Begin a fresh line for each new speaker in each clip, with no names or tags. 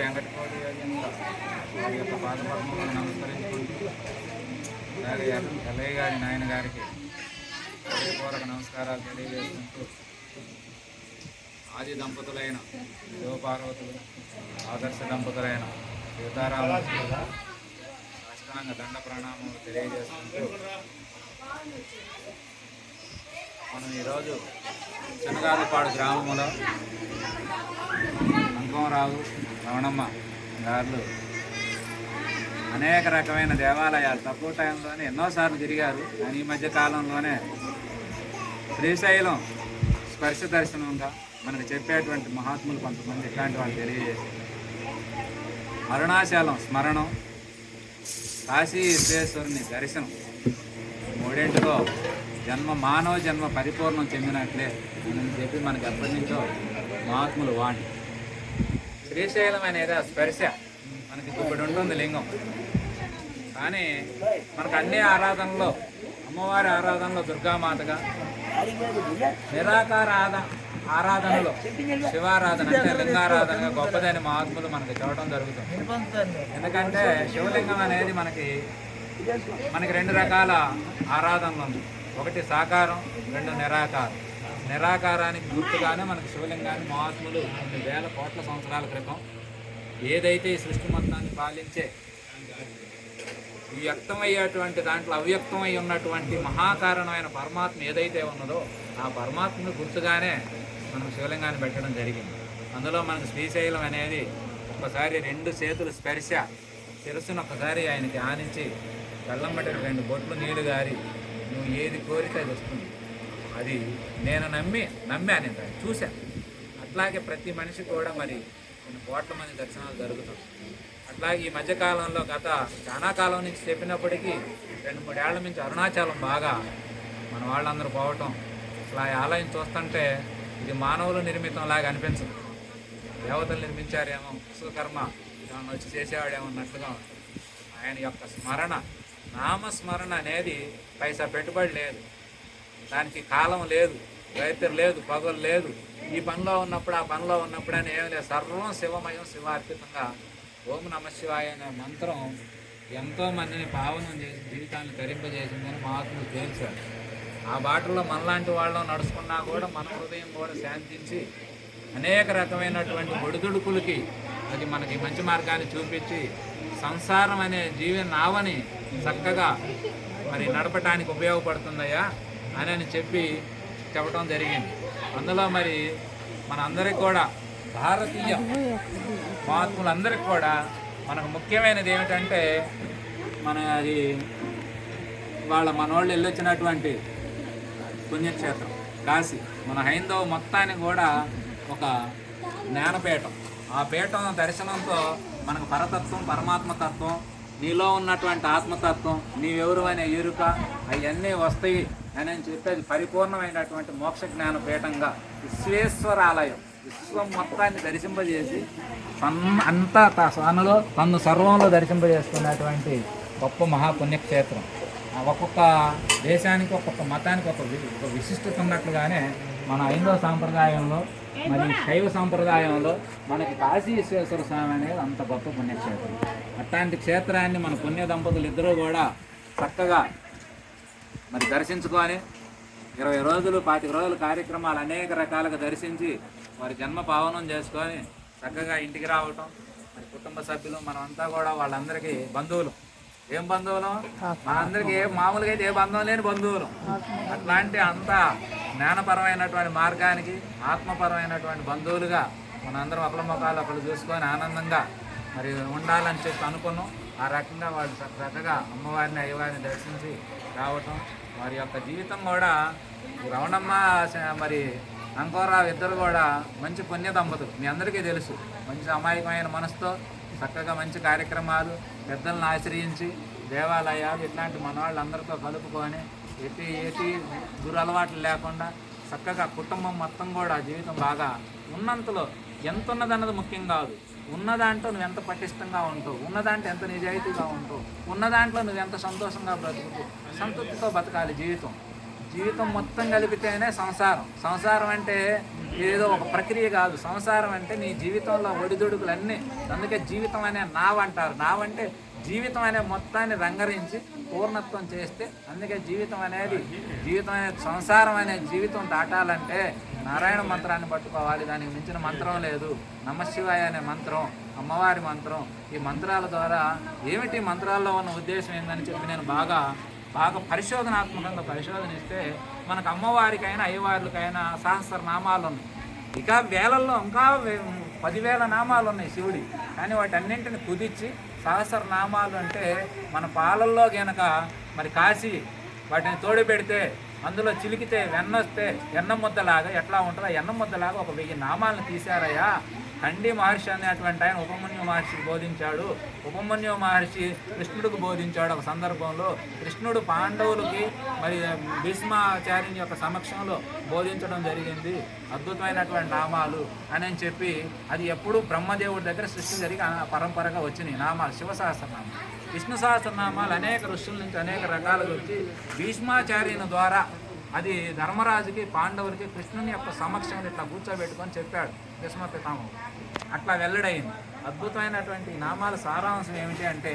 వెంకటకోటి యోగేంద్ర వారి యొక్క పాదపద్మములను నమస్కరించుకుంటూ అలాగే ఎల్లయ్య గారి నాయన గారికి హృదయపూర్వక నమస్కారాలు తెలియజేసుకుంటూ ఆది దంపతులైన శివపార్వతులు ఆదర్శ దంపతులైన సీతారామ అష్టాంగ దండ ప్రణామములు తెలియజేసుకుంటూ మనం ఈరోజు శనగాలపాడు గ్రామంలో అంకంరావు రమణమ్మ గారు అనేక రకమైన దేవాలయాలు తక్కువ టైంలోనే ఎన్నోసార్లు తిరిగారు కానీ ఈ మధ్య కాలంలోనే శ్రీశైలం స్పర్శ దర్శనంగా మనకు చెప్పేటువంటి మహాత్ములు కొంతమంది ఇట్లాంటి వాళ్ళు తెలియజేశారు. అరుణాచలం స్మరణం కాశీ విశ్వేశ్వరుని దర్శనం. మూడింటిలో జన్మ మానవ జన్మ పరిపూర్ణం చెందినట్లే అని చెప్పి మనకి ఎప్పటి నుంచో మహాత్ములు వాణి శ్రీశైలం అనేది ఆ స్పర్శ. మనకి ఇప్పుడు ఉంటుంది లింగం. కానీ మనకు అన్ని ఆరాధనలో అమ్మవారి ఆరాధనలో దుర్గామాతగా నిరాకార ఆరాధనలో శివారాధన అంటే లింగారాధనగా గొప్పదని మహాత్ములు మనకి చూడటం జరుగుతుంది. ఎందుకంటే శివలింగం అనేది మనకి మనకి రెండు రకాల ఆరాధనలు ఉంది ఒకటి సాకారం రెండు నిరాకారం. నిరాకారానికి గుర్తుగానే మనకు శివలింగాన్ని మహాత్ములు కొన్ని వేల కోట్ల సంవత్సరాల క్రితం ఏదైతే ఈ సృష్టి మొత్తాన్ని పాలించే వ్యక్తమయ్యేటువంటి దాంట్లో అవ్యక్తమై ఉన్నటువంటి మహాకారణమైన పరమాత్మ ఏదైతే ఉన్నదో ఆ పరమాత్మను గుర్తుగానే మనం శివలింగాన్ని పెట్టడం జరిగింది. అందులో మనకు శ్రీశైలం అనేది ఒక్కసారి రెండు చేతులు స్పర్శ శిరస్సును ఒకసారి ఆయనకి ఆనించి కళ్ళం రెండు బొట్లు నీళ్ళు గారి నువ్వు ఏది కోరితే అది వస్తుంది. అది నేను నమ్మి నమ్మాను ఇంత చూశాను. అట్లాగే ప్రతి మనిషి కూడా మరి కొన్ని కోట్ల మంది దర్శనాలు జరుగుతుంది. అట్లాగే ఈ మధ్యకాలంలో గత చాలా కాలం నుంచి చెప్పినప్పటికీ రెండు మూడేళ్ళ నుంచి అరుణాచలం బాగా మన వాళ్ళందరూ పోవటం అసలు ఆ ఆలయం చూస్తుంటే ఇది మానవులు నిర్మితం లాగా అనిపించదు. దేవతలు నిర్మించారేమో విశ్వకర్మ ఏమన్నా వచ్చి చేసేవాడేమో అన్నట్లుగా ఉంటుంది. ఆయన యొక్క స్మరణ నామస్మరణ అనేది పైసా పెట్టుబడి లేదు. దానికి కాలం లేదు రైతులు లేదు పగలు లేదు. ఈ పనిలో ఉన్నప్పుడు ఆ పనిలో ఉన్నప్పుడు అని ఏం లేదు. సర్వం శివమయం శివార్పితంగా ఓం నమ శివాయ అనే మంత్రం ఎంతో మందిని పావనం చేసి జీవితాన్ని తరింపజేసిందని మహాత్ములు తేల్చారు. ఆ బాటలో మనలాంటి వాళ్ళు నడుచుకున్నా కూడా మన హృదయం కూడా శాంతించి అనేక రకమైనటువంటి ఒడిదుడుకులకి అది మనకి మంచి మార్గాన్ని చూపించి సంసారం అనే జీవి నావని చక్కగా మరి నడపటానికి ఉపయోగపడుతుందయ్యా. అని అని చెప్పి చెప్పడం జరిగింది. అందులో మరి మనందరికి కూడా భారతీయ మహాత్ములందరికి కూడా మనకు ముఖ్యమైనది ఏమిటంటే మన అది వాళ్ళ మనోళ్ళు వెళ్ళొచ్చినటువంటి పుణ్యక్షేత్రం కాశీ. మన హైందవ మొత్తానికి కూడా ఒక జ్ఞానపీఠం. ఆ పీఠం దర్శనంతో మనకు పరతత్వం పరమాత్మతత్వం నీలో ఉన్నటువంటి ఆత్మతత్వం నీవెవరు అనే ఎరుక అవన్నీ వస్తాయి. అని అని చెప్పేది అది పరిపూర్ణమైనటువంటి మోక్ష జ్ఞాన పీఠంగా విశ్వేశ్వరాలయం. విశ్వం మొత్తాన్ని దర్శింపజేసి తన్ అంతా తనలో తను సర్వంలో దర్శింపజేస్తున్నటువంటి గొప్ప మహాపుణ్యక్షేత్రం. ఆ ఒక్కొక్క దేశానికి ఒక్కొక్క మతానికి ఒక ఒక విశిష్టత ఉన్నట్లుగానే మన హైందవ సాంప్రదాయంలో మరి శైవ సాంప్రదాయంలో మనకి కాశీ విశ్వేశ్వర స్వామి అనేది అంత గొప్ప పుణ్యక్షేత్రం. అట్లాంటి క్షేత్రాన్ని మన పుణ్య దంపతులు ఇద్దరూ కూడా చక్కగా మరి దర్శించుకొని ఇరవై రోజులు పాతిక రోజుల కార్యక్రమాలు అనేక రకాలుగా దర్శించి వారి జన్మ పావనం చేసుకొని చక్కగా ఇంటికి రావటం మరి కుటుంబ సభ్యులు మనమంతా కూడా వాళ్ళందరికీ బంధువులు. ఏం బంధువులు? మనందరికీ ఏ మామూలుగా అయితే ఏ బంధం లేని బంధువులు. అట్లాంటి అంత జ్ఞానపరమైనటువంటి మార్గానికి ఆత్మపరమైనటువంటి బంధువులుగా మనందరం ఒకళ్ళ ముఖాలు ఒకళ్ళు చూసుకొని ఆనందంగా మరి ఉండాలని చెప్పి అనుకున్నాం. ఆ రకంగా వాళ్ళు చక్కగా అమ్మవారిని అయ్యవారిని దర్శించి రావటం వారి యొక్క జీవితం కూడా రవణమ్మ మరి అంకోరావు ఇద్దరు కూడా మంచి పుణ్య దంపతులు మీ అందరికీ తెలుసు. మంచి అమాయకమైన మనసుతో చక్కగా మంచి కార్యక్రమాలు పెద్దలను ఆశ్రయించి దేవాలయాలు ఇట్లాంటి మనవాళ్ళందరితో కలుపుకొని ఎటు ఎటు దురలవాట్లు లేకుండా చక్కగా కుటుంబం మొత్తం కూడా జీవితం బాగా ఉన్నంతలో ఎంత ఉన్నదన్నది ముఖ్యం కాదు. ఉన్నదాంట్లో నువ్వు ఎంత పటిష్టంగా ఉంటావు? ఉన్న దాంట్లో ఎంత నిజాయితీగా ఉంటావు? ఉన్న దాంట్లో నువ్వు ఎంత సంతోషంగా బ్రతుకుతూ సంతృప్తితో బతకాలి జీవితం. జీవితం మొత్తం కలిపితేనే సంసారం. సంసారం అంటే ఏదో ఒక ప్రక్రియ కాదు. సంసారం అంటే నీ జీవితంలో ఒడిదుడుకులన్నీ. అందుకే జీవితం అనే నావంటారు నావంటే జీవితం అనే మొత్తాన్ని రంగరించి పూర్ణత్వం చేస్తే అందుకే జీవితం అనేది జీవితం అనే సంసారం అనే జీవితం దాటాలంటే నారాయణ మంత్రాన్ని పట్టుకోవాలి. దానికి మించిన మంత్రం లేదు. నమశివాయ అనే మంత్రం అమ్మవారి మంత్రం ఈ మంత్రాల ద్వారా ఏమిటి మంత్రాల్లో ఉన్న ఉద్దేశం ఏందని చెప్పి నేను బాగా బాగా పరిశోధనాత్మకంగా పరిశోధన ఇస్తే మనకు అమ్మవారికైనా అయ్యవార్లకైనా సహస్ర నామాలు ఉన్నాయి. ఇక వేలల్లో ఇంకా పదివేల నామాలు ఉన్నాయి శివుడి. కానీ వాటన్నింటిని కుదిర్చి సహస్ర నామాలు అంటే మన పాలల్లో గనక మరి కాశీ వాటిని తోడు పెడితే అందులో చిలికితే వెన్న వస్తే ఎన్న ముద్దలాగా ఎట్లా ఉంటుందో? ఎన్న ముద్దలాగా ఒక వెయ్యి నామాలను తీశారయ్యా. కండి మహర్షి అనేటువంటి ఆయన ఉపమన్యు మహర్షికి బోధించాడు. ఉపమన్యు మహర్షి కృష్ణుడికి బోధించాడు ఒక సందర్భంలో. కృష్ణుడు పాండవులకి మరి భీష్మాచార్యుని యొక్క సమక్షంలో బోధించడం జరిగింది. అద్భుతమైనటువంటి నామాలు అని అని చెప్పి అది ఎప్పుడు బ్రహ్మదేవుడి దగ్గర సృష్టి జరిగి పరంపరగా వచ్చినాయి నామాలు శివ సహస్రనామాలు విష్ణు సహస్రనామాలు అనేక ఋషుల నుంచి అనేక రకాలుగా వచ్చి భీష్మాచార్యుని ద్వారా అది ధర్మరాజుకి పాండవులకి కృష్ణుని యొక్క సమక్షంలో ఇట్లా కూర్చోబెట్టుకొని చెప్పాడు భీష్మ పితామహుడు అట్లా వెల్లడైంది. అద్భుతమైనటువంటి నామాల సారాంశం ఏమిటి అంటే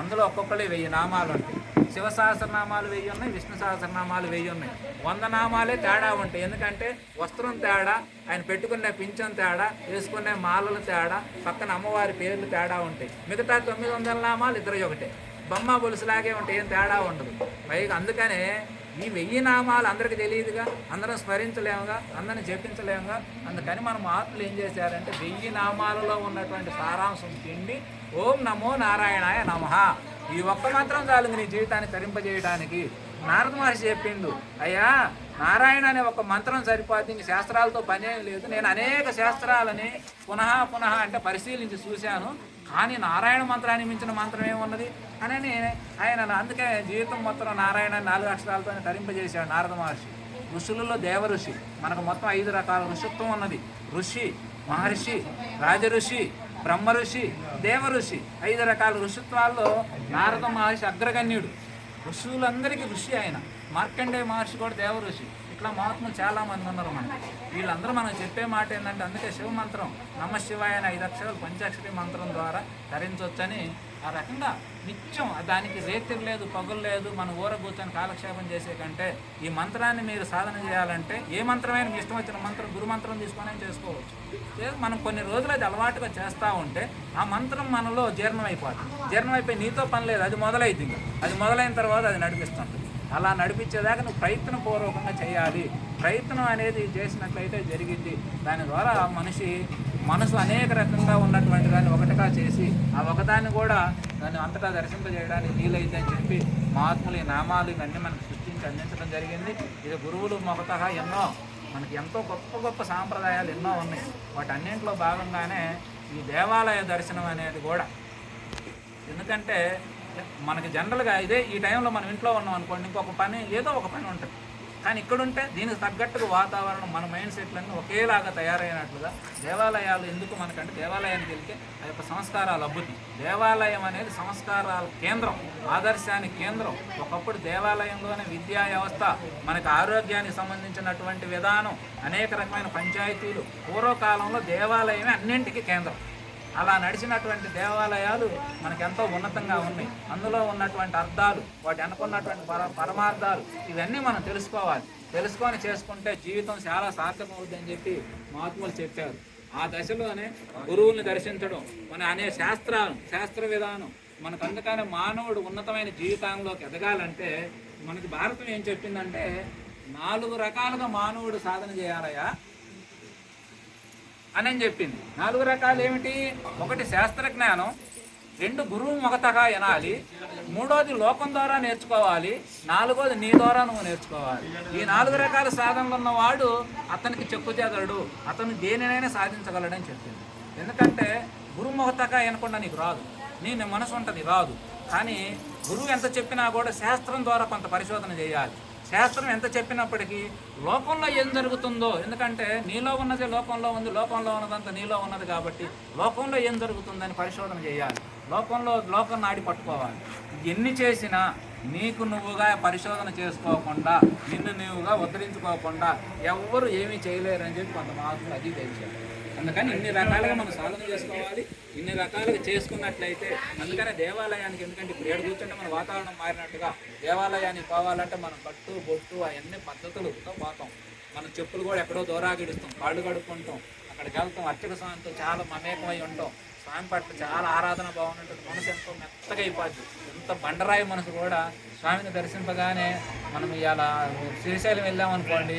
అందులో ఒక్కొక్కరి వెయ్యి నామాలు ఉంటాయి. శివ సహస్రనామాలు వెయ్యి ఉన్నాయి విష్ణు సహస్రనామాలు వెయ్యి ఉన్నాయి. వంద నామాలే తేడా ఉంటాయి. ఎందుకంటే వస్త్రం తేడా ఆయన పెట్టుకునే పింఛం తేడా వేసుకునే మాలలు తేడా పక్కన అమ్మవారి పేర్లు తేడా ఉంటాయి. మిగతా తొమ్మిది వందల నామాలు ఇద్దరు ఒకటే. బొమ్మ బొలుసులాగే ఉంటాయి ఏం తేడా ఉండదు. పైగా అందుకనే ఈ వెయ్యి నామాలు అందరికి తెలియదుగా అందరం స్మరించలేముగా అందరిని జపించలేముగా అందుకని మన మహాత్ములు ఏం చేశారంటే వెయ్యి నామాలలో ఉన్నటువంటి సారాంశం తిండి ఓం నమో నారాయణాయ నమః. ఈ ఒక్క మాత్రం చాలు నీ జీవితాన్ని తరింపజేయడానికి. నారద మహర్షి చెప్పిండు అయ్యా నారాయణ అనే ఒక మంత్రం సరిపోతే ఇంక శాస్త్రాలతో పనేం లేదు. నేను అనేక శాస్త్రాలని పునః పునః అంటే పరిశీలించి చూశాను. కానీ నారాయణ మంత్రాన్ని మించిన మంత్రం ఏమున్నది? అని ఆయన అందుకే జీవితం మొత్తం నారాయణ నాలుగు అక్షరాలతో తరింపజేశాడు నారద మహర్షి. ఋషులలో దేవ ఋషి. మనకు మొత్తం ఐదు రకాల ఋషిత్వం ఉన్నది. ఋషి మహర్షి రాజ ఋషి బ్రహ్మ ఋషి దేవ ఋషి ఐదు రకాల ఋషిత్వాల్లో నారద మహర్షి అగ్రగణ్యుడు. ఋషులందరికీ ఋషి ఆయన. మార్కండేయ మహర్షి కూడా దేవ ఋషి ఇట్లా మహాత్ములు చాలా మంది ఉన్నారు మనకి. వీళ్ళందరూ మనం చెప్పే మాట ఏంటంటే అందుకే శివ మంత్రం నమ శివాయ అనే ఐదు అక్షరాలు పంచాక్షరి మంత్రం ద్వారా ధరించవచ్చని ఆ రకంగా నిత్యం దానికి రేతిరి లేదు పగులు లేదు మన ఊర కూర్చొని కాలక్షేపం చేసే కంటే ఈ మంత్రాన్ని మీరు సాధన చేయాలంటే ఏ మంత్రమైనా మీ ఇష్టం వచ్చిన మంత్రం గురు మంత్రం తీసుకొని చేసుకోవచ్చు. లేదు మనం కొన్ని రోజులు అది అలవాటుగా చేస్తూ ఉంటే ఆ మంత్రం మనలో జీర్ణమైపోతుంది. జీర్ణమైపోయి నీతో పని లేదు అది మొదలైంది అది మొదలైన తర్వాత అది నడిపిస్తుంది అలా నడిపించేదాకా నువ్వు ప్రయత్నపూర్వకంగా చేయాలి. ప్రయత్నం అనేది చేసినట్లయితే జరిగింది. దాని ద్వారా మనిషి మనసు అనేక రకంగా ఉన్నటువంటి దాన్ని ఒకటిగా చేసి ఆ ఒకదాన్ని కూడా దాన్ని అంతటా దర్శింపజేయడానికి వీలైతే అని చెప్పి మహాత్ములు ఈ నామాలు ఇవన్నీ మనకు సృష్టించి అందించడం జరిగింది. ఇది గురువులు మొగత ఎన్నో మనకి ఎంతో గొప్ప గొప్ప సాంప్రదాయాలు ఎన్నో ఉన్నాయి. వాటి అన్నింటిలో భాగంగానే ఈ దేవాలయ దర్శనం అనేది కూడా. ఎందుకంటే మనకి జనరల్గా ఇదే ఈ టైంలో మనం ఇంట్లో ఉన్నాం అనుకోండి ఇంకొక పని ఏదో ఒక పని ఉంటుంది. కానీ ఇక్కడ ఉంటే దీనికి తగ్గట్టుగా వాతావరణం మన మైండ్ సెట్లన్నీ ఒకేలాగా తయారైనట్లుగా దేవాలయాలు ఎందుకు మనకంటే దేవాలయానికి వెళ్తే ఆ యొక్క సంస్కారాలు అభివృద్ధి దేవాలయం అనేది సంస్కారాల కేంద్రం ఆదర్శానికి కేంద్రం. ఒకప్పుడు దేవాలయంలోనే విద్యా వ్యవస్థ మనకు ఆరోగ్యానికి సంబంధించినటువంటి విధానం అనేక రకమైన పంచాయతీలు. పూర్వకాలంలో దేవాలయమే అన్నింటికీ కేంద్రం. అలా నడిచినటువంటి దేవాలయాలు మనకెంతో ఉన్నతంగా ఉన్నాయి. అందులో ఉన్నటువంటి అర్థాలు వాటి అనుకున్నటువంటి పర పరమార్థాలు ఇవన్నీ మనం తెలుసుకోవాలి. తెలుసుకొని చేసుకుంటే జీవితం చాలా సార్థకమవుద్ది అని చెప్పి మహాత్ములు చెప్పారు. ఆ దశలోనే గురువుల్ని దర్శించడం మన అనే శాస్త్రాలు శాస్త్ర విధానం మనకు అందుకనే మానవుడు ఉన్నతమైన జీవితంలోకి ఎదగాలంటే మనకి భారతం ఏం చెప్పిందంటే నాలుగు రకాలుగా మానవుడు సాధన చేయాలయ్యా. అని చెప్పింది. నాలుగు రకాలు ఏమిటి? ఒకటి శాస్త్రజ్ఞానం రెండు గురువు మొగతగా వినాలి మూడోది లోకం ద్వారా నేర్చుకోవాలి నాలుగోది నీ ద్వారా నువ్వు నేర్చుకోవాలి. ఈ నాలుగు రకాల సాధనలు ఉన్నవాడు అతనికి చెక్కుచేదడు అతను దేనినైనా సాధించగలడని చెప్పింది. ఎందుకంటే గురువు మొగతగా వినకుండా నీకు రాదు నీ మనసు ఉంటుంది రాదు. కానీ గురువు ఎంత చెప్పినా కూడా శాస్త్రం ద్వారా కొంత పరిశోధన చేయాలి. శాస్త్రం ఎంత చెప్పినప్పటికీ లోకంలో ఏం జరుగుతుందో ఎందుకంటే నీలో ఉన్నది లోకంలో ఉంది లోకంలో ఉన్నదంతా నీలో ఉన్నది కాబట్టి లోకంలో ఏం జరుగుతుందని పరిశోధన చేయాలి. లోకంలో లోకం నాడి పట్టుకోవాలి. ఎన్ని చేసినా నీకు నువ్వుగా పరిశోధన చేసుకోకుండా నిన్ను నువ్వుగా ఉద్ధరించుకోకుండా ఎవ్వరు ఏమీ చేయలేరని చెప్పి కొంత మహాత్ములు అది తెలిసారు అందుకని ఇన్ని రకాలుగా మనం సాధన చేసుకోవాలి. ఇన్ని రకాలుగా చేసుకున్నట్లయితే అందుకనే దేవాలయానికి ఎందుకంటే ఇప్పుడు ఏడు కూర్చుంటే మన వాతావరణం మారినట్టుగా దేవాలయానికి పోవాలంటే మనం కట్టు బొట్టు అవన్నీ పద్ధతులతో పోతాం మనం చెప్పులు కూడా ఎక్కడో దూరాగిడుస్తాం కాళ్ళు కడుక్కుంటాం అక్కడికి వెళ్తాం అర్చక స్వామితో చాలా మమేకమై ఉంటాం. స్వామి పట్ల చాలా ఆరాధన భావన ఉంటుంది మనసు ఎంతో మెత్తగా అయిపోద్ది. ఎంత బండరాయి మనసు కూడా స్వామిని దర్శింపగానే మనం ఇలా శ్రీశైలం వెళ్ళామనుకోండి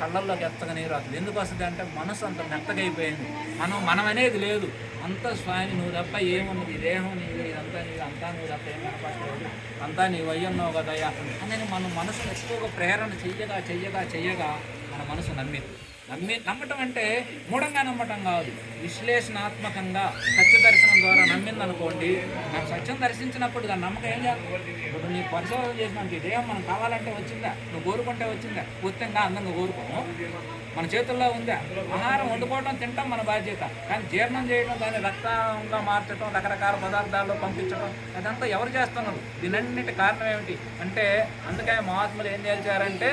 కళ్ళల్లోకి ఎత్తగా నీరు అసలు ఎందుకు వస్తుంది అంటే మనసు అంత మెత్తగా అయిపోయింది. మనం మనం అనేది లేదు. అంత స్వామి నువ్వు తప్ప ఏమున్నది దేహం నీది ఇదంతా నీది అంతా నువ్వు తప్ప ఏం కనపడలేదు అంతా నీ వయ్యన్నావు కదయ్యా అని మనం మనసును ఎక్కువగా ప్రేరణ చెయ్యగా చెయ్యగా చెయ్యగా మన మనసు నమ్మింది. నమ్మి నమ్మటం అంటే మూఢంగా నమ్మటం కాదు. విశ్లేషణాత్మకంగా సత్య దర్శనం ద్వారా నమ్మింది అనుకోండి నాకు సత్యం దర్శించినప్పుడు దాని నమ్మకం ఏం చేయాలి ఇప్పుడు నీ పరిశోధన చేసినానికి ఈ దేహం మనం కావాలంటే వచ్చిందా? నువ్వు కోరుకుంటే వచ్చిందా? పూర్తిగా అందంగా కోరుకోము మన చేతుల్లో ఉందా. ఆహారం వండుకోవడం తింటాం మన బాధ్యత. కానీ జీర్ణం చేయడం దాన్ని రక్తంగా మార్చడం రకరకాల పదార్థాల్లో పంపించడం అదంతా ఎవరు చేస్తున్నారు? దీనన్నిటి కారణం ఏమిటి? అంటే అందుకే మహాత్ములు ఏం చేశారంటే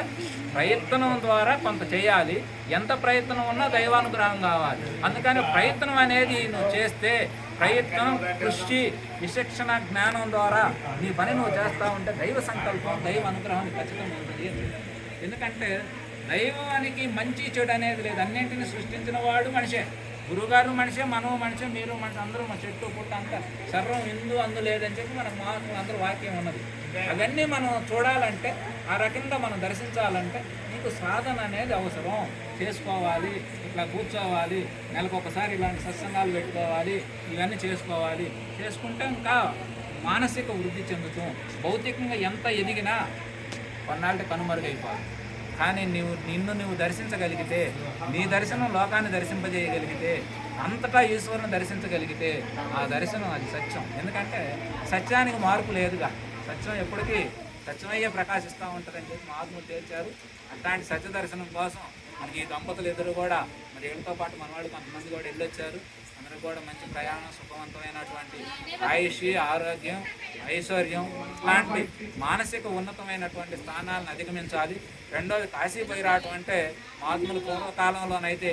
ప్రయత్నం ద్వారా కొంత చేయాలి. ఎంత ప్రయత్నం ఉన్నా దైవానుగ్రహం కావాలి. అందుకని ప్రయత్నం అనేది నువ్వు చేస్తే ప్రయత్నం కృషి విశిక్షణ జ్ఞానం ద్వారా నీ పని నువ్వు చేస్తూ ఉంటే దైవ సంకల్పం దైవ అనుగ్రహం ఖచ్చితంగా ఉంటుంది. ఎందుకంటే దైవానికి మంచి చెడు అనేది లేదు. అన్నింటిని సృష్టించిన వాడు మనిషే. గురుగారు మనిషే మనము మనిషే మీరు మనిషి అందరూ మన చెట్టు పుట్ట అంతా సర్వం ఇందు అందు లేదని చెప్పి మన మాకు అందరూ వాక్యం ఉన్నది. అవన్నీ మనం చూడాలంటే ఆ రకంగా మనం దర్శించాలంటే నీకు సాధన అనేది అవసరం. చేసుకోవాలి ఇట్లా కూర్చోవాలి నెలకు ఒకసారి ఇలాంటి సత్సంగాలు పెట్టుకోవాలి ఇవన్నీ చేసుకోవాలి. చేసుకుంటే ఇంకా మానసిక వృద్ధి చెందుతాం. భౌతికంగా ఎంత ఎదిగినా కొన్నాళ్ళకి కనుమరుగైపోవాలి. కానీ నీవు నిన్ను నువ్వు దర్శించగలిగితే నీ దర్శనం లోకాన్ని దర్శింపజేయగలిగితే అంతటా ఈశ్వరుని దర్శించగలిగితే ఆ దర్శనం అది సత్యం. ఎందుకంటే సత్యానికి మార్పు లేదుగా. సత్యం ఎప్పటికీ సత్యమయ్యే ప్రకాశిస్తూ ఉంటుందని చెప్పి మహాత్ములు తేల్చారు. అట్లాంటి సత్య దర్శనం కోసం మనకి ఈ దంపతులు ఎదురు కూడా మరి వీళ్ళతో పాటు మనవాళ్ళు కొంతమంది కూడా వెళ్ళొచ్చారు. అందరూ కూడా మంచి ప్రయాణం సుఖవంతమైనటువంటి ఆయుష్ ఆరోగ్యం ఐశ్వర్యం ఇలాంటి మానసిక ఉన్నతమైనటువంటి స్థానాలను అధిగమించాలి. రెండోది కాశీ పోయి రావటం అంటే మహాత్ములు పూర్వకాలంలోనైతే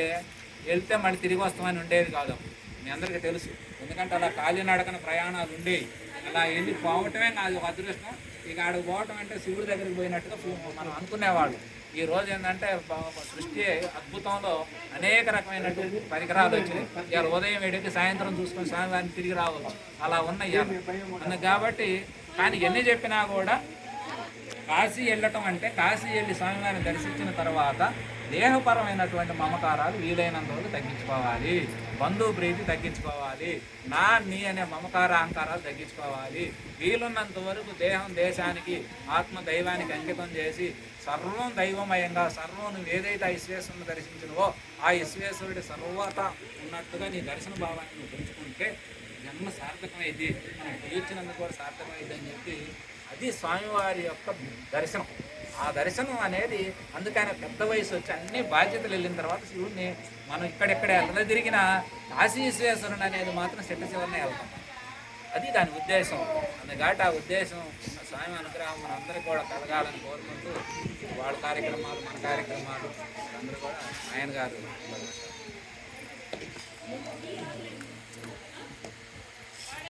వెళ్తే మళ్ళీ తిరిగి వస్తామని ఉండేది కాదు. మీ అందరికీ తెలుసు. ఎందుకంటే అలా కాలినడకన ప్రయాణాలు ఉండేవి. అలా వెళ్ళి పోవటమే నాది అదృష్టం. ఇక ఆడికి పోవటం అంటే శివుడి దగ్గరికి పోయినట్టుగా మనం అనుకునేవాళ్ళు. ఈ రోజు ఏంటంటే సృష్టి అద్భుతంలో అనేక రకమైనటువంటి పరికరాలు వచ్చినాయి ఇవాళ ఉదయం ఏడికి సాయంత్రం చూసుకొని స్వామివారిని తిరిగి రావచ్చు అలా ఉన్నాయి ఇవాళ. కాబట్టి కానీ ఎన్ని చెప్పినా కూడా కాశీ వెళ్ళటం అంటే కాశీ వెళ్ళి స్వామివారిని దర్శించిన తర్వాత దేహపరమైనటువంటి మమకారాలు వీలైనంత వరకు తగ్గించుకోవాలి. బంధువు ప్రీతి తగ్గించుకోవాలి. నా నీ అనే మమకార అహంకారాలు తగ్గించుకోవాలి. వీలున్నంత వరకు దేహం దేశానికి ఆత్మ దైవానికి అంకితం చేసి సర్వం దైవమయంగా సర్వం నువ్వు ఏదైతే ఆ విశ్వేశ్వరుని దర్శించినవో ఆ విశ్వేశ్వరుడి సర్వత ఉన్నట్టుగా నీ దర్శన భావాన్ని నువ్వు పెంచుకుంటే జన్మ సార్థకమైంది. మనం కూడా సార్థకమైంది అని చెప్పి అది స్వామివారి యొక్క దర్శనం. ఆ దర్శనం అనేది అందుకని పెద్ద వయసు వచ్చి అన్ని బాధ్యతలు వెళ్ళిన తర్వాత శివుడిని మనం ఇక్కడెక్కడ ఎలా తిరిగినా కాశీశ్వేశ్వరుడు అనేది మాత్రం చెట్ట చివరినే వెళ్తాం. అది దాని ఉద్దేశం. అందుకాట ఆ ఉద్దేశం స్వామి అనుగ్రహం మనందరికీ కూడా కలగాలని కోరుకుంటూ వాళ్ళ కార్యక్రమాలు మన కార్యక్రమాలు అందరూ కూడా ఆయన గారు